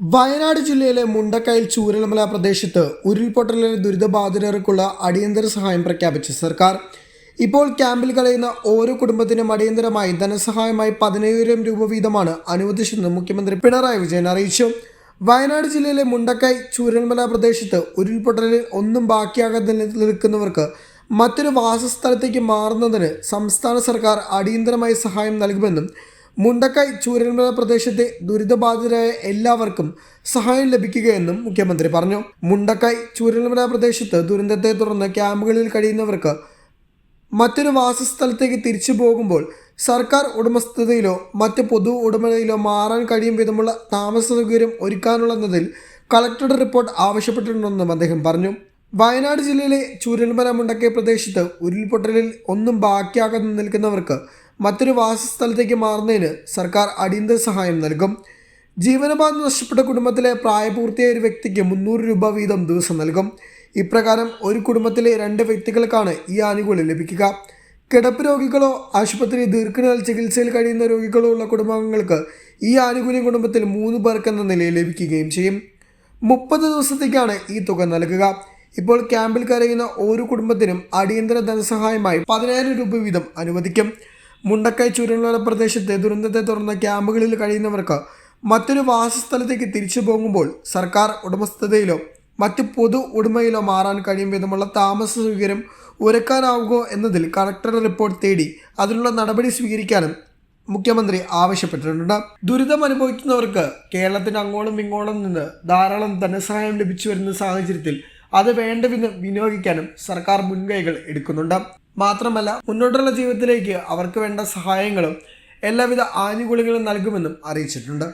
വയനാട് ജില്ലയിലെ മുണ്ടക്കയിൽ ചൂരൽമല പ്രദേശത്ത് ഉരുൾപൊട്ടലിലെ ദുരിതബാധിതർക്കുള്ള അടിയന്തര സഹായം പ്രഖ്യാപിച്ച സർക്കാർ. ഇപ്പോൾ ക്യാമ്പിൽ കഴിയുന്ന ഓരോ കുടുംബത്തിനും അടിയന്തരമായി ധനസഹായമായി പതിനയ്യായിരം രൂപ വീതമാണ് അനുവദിച്ചതെന്ന് മുഖ്യമന്ത്രി പിണറായി വിജയൻ അറിയിച്ചു. വയനാട് ജില്ലയിലെ മുണ്ടക്കൈ ചൂരൽമല പ്രദേശത്ത് ഉരുൾപൊട്ടലിൽ ഒന്നും ബാക്കിയാകാതെ നിൽക്കുന്നവർക്ക് മറ്റൊരു വാസസ്ഥലത്തേക്ക് മാറുന്നതിന് സംസ്ഥാന സർക്കാർ അടിയന്തരമായി സഹായം നൽകുമെന്നും മുണ്ടക്കൈ ചൂരന്മല പ്രദേശത്തെ ദുരിതബാധിതരായ എല്ലാവർക്കും സഹായം ലഭിക്കുകയെന്നും മുഖ്യമന്ത്രി പറഞ്ഞു. മുണ്ടക്കൈ ചൂരന്മല പ്രദേശത്ത് ദുരന്തത്തെ തുടർന്ന് ക്യാമ്പുകളിൽ കഴിയുന്നവർക്ക് മറ്റൊരു വാസസ്ഥലത്തേക്ക് തിരിച്ചു പോകുമ്പോൾ സർക്കാർ ഉടമസ്ഥതയിലോ മറ്റ് പൊതു ഉടമയിലോ മാറാൻ കഴിയും വിധമുള്ള താമസ സൗകര്യം ഒരുക്കാനുള്ളതിൽ കളക്ടറുടെ റിപ്പോർട്ട് ആവശ്യപ്പെട്ടിട്ടുണ്ടെന്നും അദ്ദേഹം പറഞ്ഞു. വയനാട് ജില്ലയിലെ ചൂരൽമല മുണ്ടക്കൈ പ്രദേശത്ത് ഉരുൾപൊട്ടലിൽ ഒന്നും ബാക്കിയാകാതെ നിൽക്കുന്നവർക്ക് മറ്റൊരു വാസസ്ഥലത്തേക്ക് മാറുന്നതിന് സർക്കാർ അടിയന്തര സഹായം നൽകും. ജീവനോപാധി നഷ്ടപ്പെട്ട കുടുംബത്തിലെ പ്രായപൂർത്തിയായ ഒരു വ്യക്തിക്ക് മുന്നൂറ് രൂപ വീതം ദിവസം നൽകും. ഇപ്രകാരം ഒരു കുടുംബത്തിലെ രണ്ട് വ്യക്തികൾക്കാണ് ഈ ആനുകൂല്യം ലഭിക്കുക. കിടപ്പ് രോഗികളോ ആശുപത്രി ദീർഘനാൾ ചികിത്സയിൽ കഴിയുന്ന രോഗികളോ ഉള്ള കുടുംബാംഗങ്ങൾക്ക് ഈ ആനുകൂല്യം കുടുംബത്തിൽ മൂന്ന് പേർക്കെന്ന നിലയിൽ ലഭിക്കുകയും ചെയ്യും. മുപ്പത് ദിവസത്തേക്കാണ് ഈ തുക നൽകുക. ഇപ്പോൾ ക്യാമ്പിൽ കരയുന്ന ഓരോ കുടുംബത്തിനും അടിയന്തര ധനസഹായമായി പതിനായിരം രൂപ വീതം അനുവദിക്കും. മുണ്ടക്കൈ ചുരുള പ്രദേശത്തെ ദുരന്തത്തെ തുടർന്ന് ക്യാമ്പുകളിൽ കഴിയുന്നവർക്ക് മറ്റൊരു വാസസ്ഥലത്തേക്ക് തിരിച്ചു പോകുമ്പോൾ സർക്കാർ ഉടമസ്ഥതയിലോ മറ്റ് പൊതു ഉടമയിലോ മാറാൻ കഴിയും വിധമുള്ള താമസ സൗകര്യം ഒരുക്കാനാവുകയോ എന്നതിൽ കളക്ടറുടെ റിപ്പോർട്ട് തേടി അതിനുള്ള നടപടി സ്വീകരിക്കാനും മുഖ്യമന്ത്രി ആവശ്യപ്പെട്ടിട്ടുണ്ട്. ദുരിതം അനുഭവിക്കുന്നവർക്ക് കേരളത്തിന് അങ്ങോളം ഇങ്ങോളം നിന്ന് ധാരാളം ധനസഹായം ലഭിച്ചു വരുന്ന സാഹചര്യത്തിൽ അത് വേണ്ടവിധം വിനിയോഗിക്കാനും സർക്കാർ മുൻകൈകൾ എടുക്കുന്നുണ്ട്. മാത്രമല്ല മുന്നോട്ടുള്ള ജീവിതത്തിലേക്ക് അവർക്ക് വേണ്ട സഹായങ്ങളും എല്ലാവിധ ആനുകൂല്യങ്ങളും നൽകുമെന്നും അറിയിച്ചിട്ടുണ്ട്.